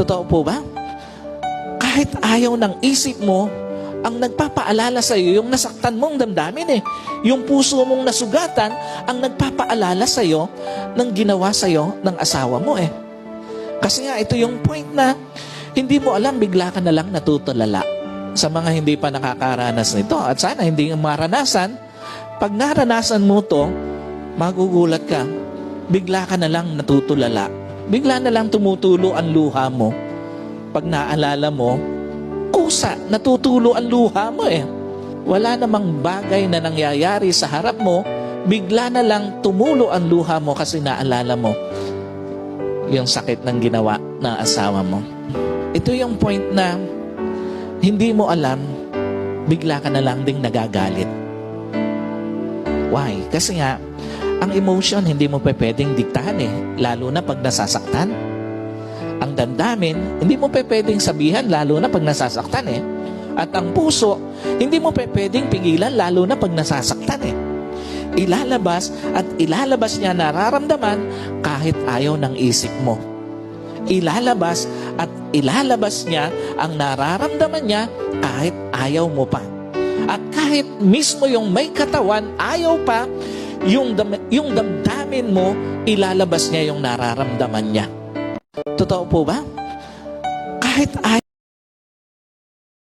Totoo po ba? Kahit ayaw ng isip mo, ang nagpapaalala sa iyo, yung nasaktan mong damdamin eh. Yung puso mong nasugatan, ang nagpapaalala sa iyo ng ginawa sa iyo ng asawa mo eh. Kasi nga, ito yung point na hindi mo alam, bigla ka na lang natutulala. Sa mga hindi pa nakakaranas nito, at sana hindi maranasan, pag naranasan mo to, magugulat ka, bigla ka na lang natutulala. Bigla na lang tumutulo ang luha mo. Pag naalala mo, kusa, natutulo ang luha mo eh. Wala namang bagay na nangyayari sa harap mo, bigla na lang tumulo ang luha mo kasi naalala mo yung sakit ng ginawa ng asawa mo. Ito yung point na hindi mo alam, bigla ka na lang ding nagagalit. Why? Kasi nga, ang emotion hindi mo pa pwedeng diktahan eh, lalo na pag nasasaktan. Ang damdamin, hindi mo pa pwedeng sabihan lalo na pag nasasaktan eh. At ang puso, hindi mo pa pwedeng pigilan lalo na pag nasasaktan eh. Ilalabas at ilalabas niya nararamdaman kahit ayaw ng isip mo. Ilalabas at ilalabas niya ang nararamdaman niya kahit ayaw mo pa. At kahit mismo yung may katawan, ayaw pa, yung, dam- yung damdamin mo, ilalabas niya yung nararamdaman niya. Totoo po ba? Kahit ayaw